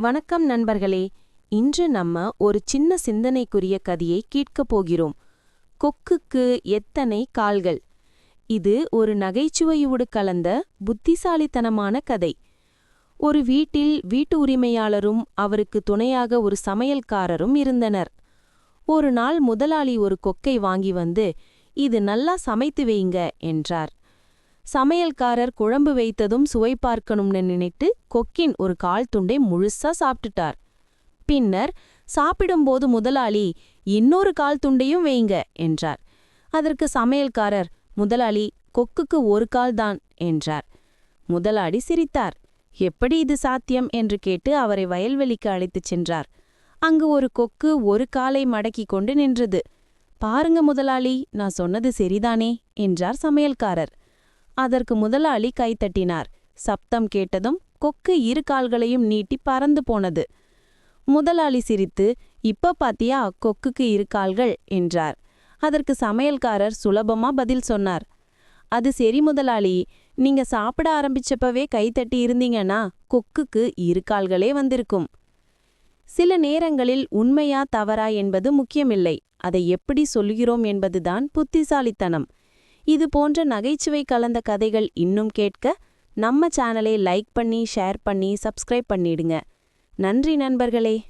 வணக்கம் நண்பர்களே இன்று நம்ம ஒரு சின்ன சிந்தனைக்குரிய கதையை கேட்கப் போகிறோம். கொக்குக்கு எத்தனை கால்கள்? இது ஒரு நகைச்சுவையோடு கலந்த புத்திசாலித்தனமான கதை. ஒரு வீட்டில் வீட்டு உரிமையாளரும் அவருக்கு துணையாக ஒரு சமையல்காரரும் இருந்தனர். ஒரு நாள் முதலாளி ஒரு கொக்கை வாங்கி வந்து இது நல்லா சமைத்து வைங்க என்றார். சமையல்காரர் குழம்பு வைத்ததும் சுவை பார்க்கணும்னு நினைத்து கொக்கின் ஒரு கால் துண்டை முழுசா சாப்பிட்டுட்டார். பின்னர் சாப்பிடும்போது முதலாளி இன்னொரு கால் துண்டையும் வைங்க என்றார். அதற்கு சமையல்காரர் முதலாளி கொக்குக்கு ஒரு கால் தான் என்றார். முதலாளி சிரித்தார். எப்படி இது சாத்தியம்? என்று கேட்டு அவரை வயல்வெளிக்கு அழைத்துச் சென்றார். அங்கு ஒரு கொக்கு ஒரு காலை மடக்கிக் கொண்டு நின்றது. பாருங்க முதலாளி நான் சொன்னது சரிதானே என்றார் சமையல்காரர். அதற்கு முதலாளி கைத்தட்டினார் சப்தம் கேட்டதும் கொக்கு இரு கால்களையும் நீட்டி பறந்து போனது. முதலாளி சிரித்து இப்ப பாத்தியா கொக்குக்கு இரு கால்கள்? என்றார். அதற்கு சமையல்காரர் சுலபமா பதில் சொன்னார். அது சரி முதலாளி நீங்க சாப்பிட ஆரம்பிச்சப்பவே கைத்தட்டி இருந்தீங்கன்னா கொக்குக்கு இரு கால்களே வந்திருக்கும். சில நேரங்களில் உண்மையா தவறா என்பது முக்கியமில்லை. அதை எப்படி சொல்கிறோம் என்பதுதான் புத்திசாலித்தனம். இது போன்ற நகைச்சுவை கலந்த கதைகள் இன்னும் கேட்க நம்ம சேனலை லைக் பண்ணி ஷேர் பண்ணி சப்ஸ்கிரைப் பண்ணிடுங்க. நன்றி நண்பர்களே.